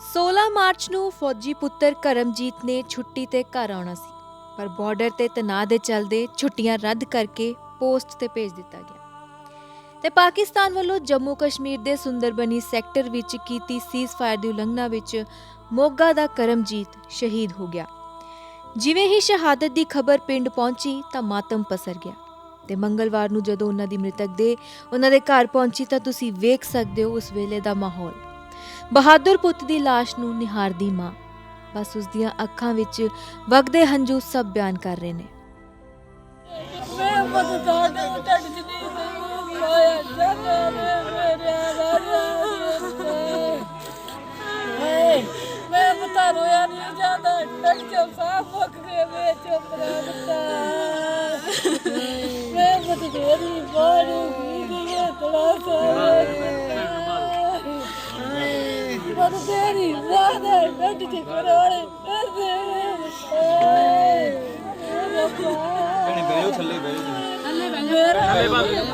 16 March ਨੂੰ ਫੌਜੀ ਪੁੱਤਰ ਕਰਮਜੀਤ ਨੇ ਛੁੱਟੀ ਤੇ ਘਰ ਆਉਣਾ ਸੀ, ਪਰ ਬਾਰਡਰ ਤੇ ਤਣਾਅ ਦੇ ਚੱਲਦੇ ਛੁੱਟੀਆਂ ਰੱਦ ਕਰਕੇ ਪੋਸਟ ਤੇ ਭੇਜ ਦਿੱਤਾ ਗਿਆ। ਤੇ ਪਾਕਿਸਤਾਨ ਵੱਲੋਂ ਜੰਮੂ ਕਸ਼ਮੀਰ ਦੇ ਸੁੰਦਰਬਨੀ ਸੈਕਟਰ ਵਿੱਚ ਕੀਤੀ ਸੀਜ਼ਫਾਇਰ ਦੀ ਉਲੰਘਣਾ ਵਿੱਚ ਮੋਗਾ ਦਾ ਕਰਮਜੀਤ ਸ਼ਹੀਦ ਹੋ ਗਿਆ। ਜਿਵੇਂ ਹੀ ਸ਼ਹਾਦਤ ਦੀ ਖਬਰ ਪਿੰਡ ਪਹੁੰਚੀ ਤਾਂ ਮਾਤਮ ਪਸਰ ਗਿਆ ਤੇ ਮੰਗਲਵਾਰ ਨੂੰ ਜਦੋਂ ਉਹਨਾਂ ਦੀ ਮ੍ਰਿਤਕ ਦੇ ਉਹਨਾਂ ਦੇ ਘਰ ਪਹੁੰਚੀ ਤਾਂ ਤੁਸੀਂ ਵੇਖ ਸਕਦੇ ਹੋ ਉਸ ਵੇਲੇ ਦਾ ਮਾਹੌਲ। ਬਹਾਦਰ ਪੁੱਤ ਦੀ ਲਾਸ਼ ਨੂੰ ਨਿਹਾਰਦੀ ਮਾਂ। ਬਸ ਉਸ ਦੀਆਂ ਅੱਖਾਂ ਵਿੱਚ ਵਗਦੇ ਹੰਝੂ ਸਭ ਬਿਆਨ ਕਰ ਰਹੇ ਨੇ। ਮੈਂ ਮਦਦ ਤੁਹਾਡੇ ਟੱਟ ਚ ਨਹੀਂ ਜਾਨਾ ਮੇਰੇ ਰਾਜਾ ਮੈਂ ਬਤਾ ਰੋਇਆ ਨਹੀਂ ਜਾਂਦਾ। ਟੱਟ ਚ ਸਾਫ਼ ਮੁੱਕ ਗਏ ਵੇ ਚੁੱਪ ਰਹਿ ਮੈਂ ਭੈਣੇ ਬਹਿ ਜਾਓ ਥੱਲੇ ਬਹਿ ਜਾਓ ਥੱਲੇ ਬਹਿ ਥੱਲੇ ਬਹਿ ਜਾਓ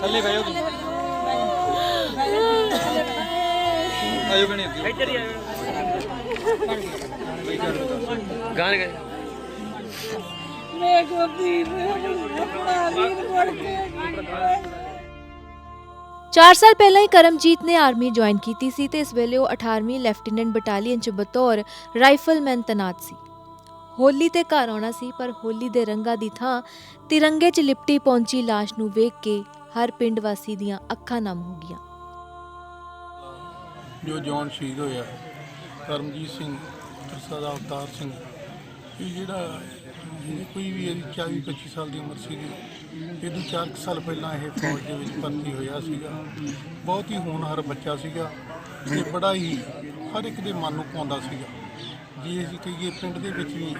ਥੱਲੇ ਬਹਿ ਜਾਓ ਤੁਸੀਂ। ਆ ਜਾਓ ਭੈਣੇ ਅੱਗੇ। ਇੱਧਰ ਹੀ ਆ ਗਾਣ ਗਾ ਮੈਂ ਗੋਪੀ ਆਪਣਾ ਵੀਰ ਮੁੜ ਕੇ 4 ਸਾਲ ਪਹਿਲਾਂ ਹੀ ਕਰਮਜੀਤ ਨੇ ਆਰਮੀ ਜੁਆਇਨ ਕੀਤੀ ਸੀ ਤੇ ਇਸ ਵੇਲੇ ਉਹ 18ਵੀਂ ਲੈਫਟੀਨੈਂਟ ਬਟਾਲੀਅਨ ਚ ਬਤੌਰ ਰਾਈਫਲਮੈਨ ਤੈਨਾਤ ਸੀ। ਹੋਲੀ ਤੇ ਘਰ ਆਉਣਾ ਸੀ, ਪਰ ਹੋਲੀ ਦੇ ਰੰਗਾਂ ਦੀ ਥਾਂ ਤਿਰੰਗੇ 'ਚ ਲਿਪਟੀ ਪਹੁੰਚੀ ਲਾਸ਼ ਨੂੰ ਵੇਖ ਕੇ ਹਰ ਪਿੰਡ ਵਾਸੀ ਦੀਆਂ ਅੱਖਾਂ ਨਮ ਹੋ ਗਈਆਂ। ਜੋ ਜਵਾਨ ਸ਼ਹੀਦ ਹੋਇਆ, ਕਰਮਜੀਤ ਸਿੰਘ ਤਰਸਾ ਅਵਤਾਰ ਸਿੰਘ ਇਹ ਜਿਹੜਾ ਇਹ ਕੋਈ ਵੀ ਇਹਦੀ 40 25 ਸਾਲ ਦੀ ਉਮਰ ਸੀਗੀ ਇਹ ਤੋਂ 4 ਸਾਲ ਪਹਿਲਾਂ ਇਹ ਫੌਜ ਦੇ ਵਿੱਚ ਭਰਤੀ ਹੋਇਆ ਸੀਗਾ। ਬਹੁਤ ਹੀ ਹੋਣਹਾਰ ਬੱਚਾ ਸੀਗਾ ਤੇ ਬੜਾ ਹੀ ਹਰ ਇੱਕ ਦੇ ਮਨ ਨੂੰ ਪਾਉਂਦਾ ਸੀਗਾ। ਜੇ ਅਸੀਂ ਕਹੀਏ ਪਿੰਡ ਦੇ ਵਿੱਚ ਵੀ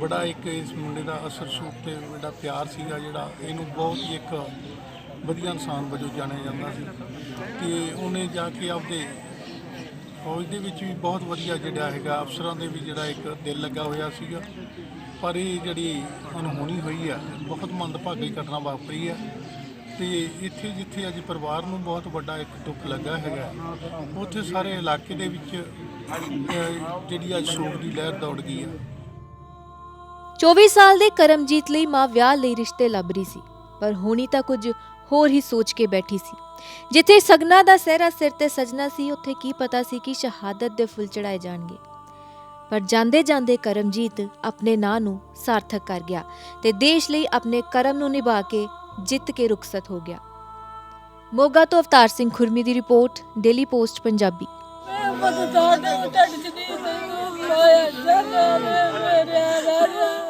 ਬੜਾ ਇੱਕ ਇਸ ਮੁੰਡੇ ਦਾ ਅਸਰ ਸੂਤ ਤੇ ਬੜਾ ਪਿਆਰ ਸੀਗਾ ਜਿਹੜਾ ਇਹਨੂੰ ਬਹੁਤ ਹੀ ਇੱਕ ਵਧੀਆ ਇਨਸਾਨ ਵਜੋਂ ਜਾਣਿਆ ਜਾਂਦਾ ਸੀ। ਤੇ ਉਹਨੇ ਜਾ ਕੇ ਆਪਦੇ ਫੌਜ ਦੇ ਵਿੱਚ ਵੀ ਬਹੁਤ ਵਧੀਆ ਜਿਹੜਾ ਹੈਗਾ, ਅਫਸਰਾਂ ਦੇ ਵੀ ਜਿਹੜਾ ਇੱਕ ਦਿਲ ਲੱਗਾ ਹੋਇਆ ਸੀਗਾ। ਪਰ ਇਹ ਜਿਹੜੀ ਅਨਹੋਣੀ ਹੋਈ ਆ, ਬਹੁਤ ਮੰਦਭਾਗੀ ਘਟਨਾ ਵਾਪਰੀ ਆ। ਤੇ ਇੱਥੇ ਜਿੱਥੇ ਅੱਜ ਪਰਿਵਾਰ ਨੂੰ ਬਹੁਤ ਵੱਡਾ ਇੱਕ ਦੁੱਖ ਲੱਗਾ ਹੈਗਾ, ਉੱਥੇ ਸਾਰੇ ਇਲਾਕੇ ਦੇ ਵਿੱਚ ਜਿਹੜੀ ਅੱਜ ਸ਼ੋਕ ਦੀ ਲਹਿਰ ਦੌੜ ਗਈ ਆ। 24 ਸਾਲ ਦੇ ਕਰਮਜੀਤ ਲਈ ਮਾਂ ਵਿਆਹ ਲਈ ਰਿਸ਼ਤੇ ਲੱਭ ਰਹੀ ਸੀ, ਪਰ ਹੁਣੀ ਤਾਂ ਕੁਝ ਹੋਰ ਹੀ ਸੋਚ ਕੇ ਬੈਠੀ ਸੀ। ਜਿੱਥੇ ਸਗਨਾ ਦਾ ਸਹਿਰਾ ਸਿਰ ਤੇ ਸਜਣਾ ਸੀ, ਉੱਥੇ ਕੀ ਪਤਾ ਸੀ ਕਿ ਸ਼ਹਾਦਤ ਦੇ ਫੁੱਲ ਚੜਾਏ ਜਾਣਗੇ। ਪਰ ਜਾਂਦੇ ਜਾਂਦੇ ਕਰਮਜੀਤ ਆਪਣੇ ਨਾਂ ਨੂੰ ਸਾਰਥਕ ਕਰ ਗਿਆ ਤੇ ਦੇਸ਼ ਲਈ ਆਪਣੇ ਕਰਮ ਨੂੰ ਨਿਭਾ ਕੇ ਜਿੱਤ ਕੇ ਰੁਖਸਤ ਹੋ ਗਿਆ। ਮੋਗਾ ਤੋਂ ਅਵਤਾਰ ਸਿੰਘ ਖੁਰਮੀ ਦੀ ਰਿਪੋਰਟ, ਡੇਲੀ ਪੋਸਟ, ਪੰਜਾਬੀ। ਮੈਂ